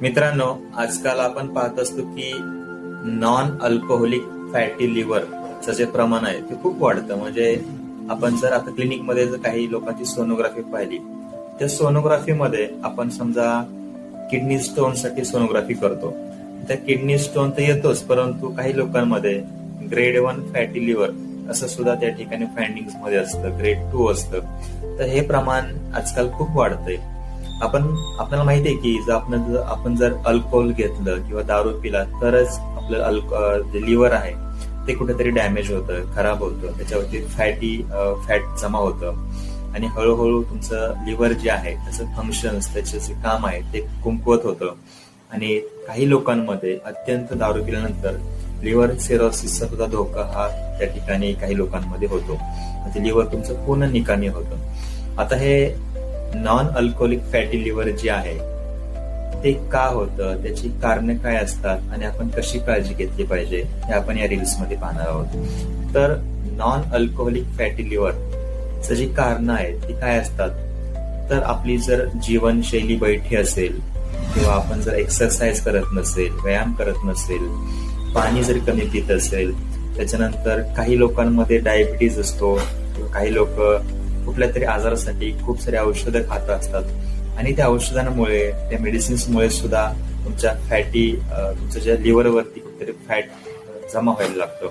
मित्रांनो आजकाल आपण पाहत असतो की नॉन अल्कोहोलिक फॅटी लिव्हरचं जे प्रमाण आहे ते खूप वाढतं. म्हणजे आपण जर आता क्लिनिकमध्ये जर काही लोकांची सोनोग्राफी पाहिली त्या सोनोग्राफीमध्ये आपण समजा किडनी स्टोनसाठी सोनोग्राफी करतो. त्या किडनी स्टोन तर येतोच परंतु काही लोकांमध्ये ग्रेड वन फॅटी लिव्हर असं सुद्धा त्या ठिकाणी फाइंडिंगमध्ये असतं ग्रेड टू असतं. तर हे प्रमाण आजकाल खूप वाढतंय. आपण आपल्याला माहिती आहे की जर आपण जर आपण जर अल्कोहोल घेतलं किंवा दारू पिला तरच आपलं अल्को जे लिव्हर आहे ते कुठेतरी डॅमेज होतं खराब होतं. त्याच्यावरती फॅटी फॅट जमा होतं. आणि हळूहळू तुमचं लिव्हर जे आहे त्याचं फंक्शन्स त्याचे जे काम आहे ते कुंकवत होतं. आणि काही लोकांमध्ये अत्यंत दारू पिल्यानंतर लिव्हर सिरोसिसचा सुद्धा धोका हा त्या ठिकाणी काही लोकांमध्ये होतो. म्हणजे लिव्हर तुमचं पूर्ण निकामी होतं. आता हे नॉन अल्कोहोलिक फॅटी लिव्हर जे आहे ते का होतं त्याची कारणे काय असतात आणि आपण कशी काळजी घेतली पाहिजे हे आपण या रील्समध्ये पाहणार आहोत. तर नॉन अल्कोहोलिक फॅटी लिव्हर जी कारणं आहेत ती काय असतात? तर आपली जर जीवनशैली बैठी असेल किंवा आपण जर एक्सरसाइज करत नसेल व्यायाम करत नसेल पाणी जर कमी पित असेल त्याच्यानंतर काही लोकांमध्ये डायबिटीज असतो किंवा काही लोक कुठल्या तरी आजारासाठी खूप सारे औषधं खात असतात. आणि त्या औषधांमुळे त्या मेडिसिन्समुळे सुद्धा तुमच्या फॅटी तुमच्या ज्या लिव्हरवरती कुठेतरी फॅट जमा व्हायला लागतो.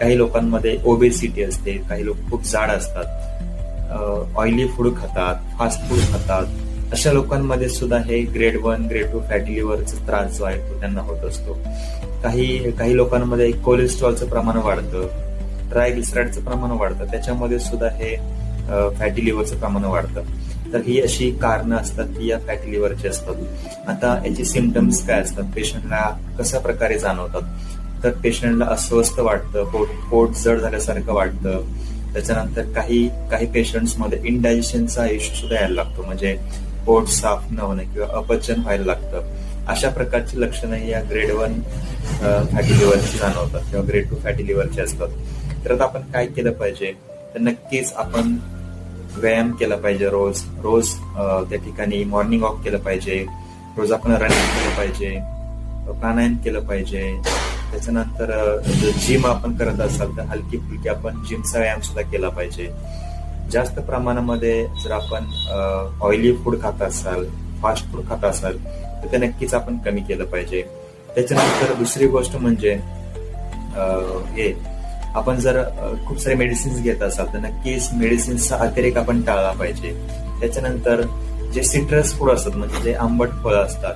काही लोकांमध्ये ओबेसिटी असते काही लोक खूप जाड असतात. ऑइली फूड खातात फास्ट फूड खातात. अशा लोकांमध्ये सुद्धा हे grade one grade two fatty लिव्हरचा त्रास जो आहे तो त्यांना होत असतो. काही काही लोकांमध्ये कोलेस्ट्रॉलचं प्रमाण वाढतं ट्रायग्लिसराईडचं प्रमाण वाढतं. त्याच्यामध्ये सुद्धा हे फॅटी लिव्हरचं प्रमाण वाढतं. तर ही अशी कारणं असतात की या फॅटी लिव्हरची असतात. आता याची सिमटम्स काय असतात? पेशंटला कशा प्रकारे जाणवतात? तर पेशंटला अस्वस्थ वाटतं पोट पोट जड झाल्यासारखं वाटतं. त्याच्यानंतर काही काही पेशंट्समध्ये इनडायजेशनचा इश्यू सुद्धा यायला लागतो. म्हणजे पोट साफ न होणं किंवा अपचन व्हायला लागतं. अशा प्रकारची लक्षणं या ग्रेड वन फॅटी लिव्हरची जाणवतात किंवा ग्रेड टू फॅटी लिव्हरची असतात. तर आता आपण काय केलं पाहिजे? तर नक्कीच आपण व्यायाम केला पाहिजे रोज. रोज त्या ठिकाणी मॉर्निंग वॉक केलं पाहिजे. रोज आपण रनिंग केलं पाहिजे. प्राणायाम केलं पाहिजे. त्याच्यानंतर जर जिम आपण करत असाल तर हलकी फुलकी आपण जिमचा व्यायाम सुद्धा केला पाहिजे. जास्त प्रमाणामध्ये जर आपण ऑइली फूड खात असाल फास्ट फूड खात असाल तर ते नक्कीच आपण कमी केलं पाहिजे. त्याच्यानंतर दुसरी गोष्ट म्हणजे हे आपण जर खूप सारे मेडिसिन्स घेत असाल तर नक्कीच मेडिसिन्सचा अतिरेक आपण टाळला पाहिजे. त्याच्यानंतर जे सिट्रस फूड असतात म्हणजे जे आंबट फळं असतात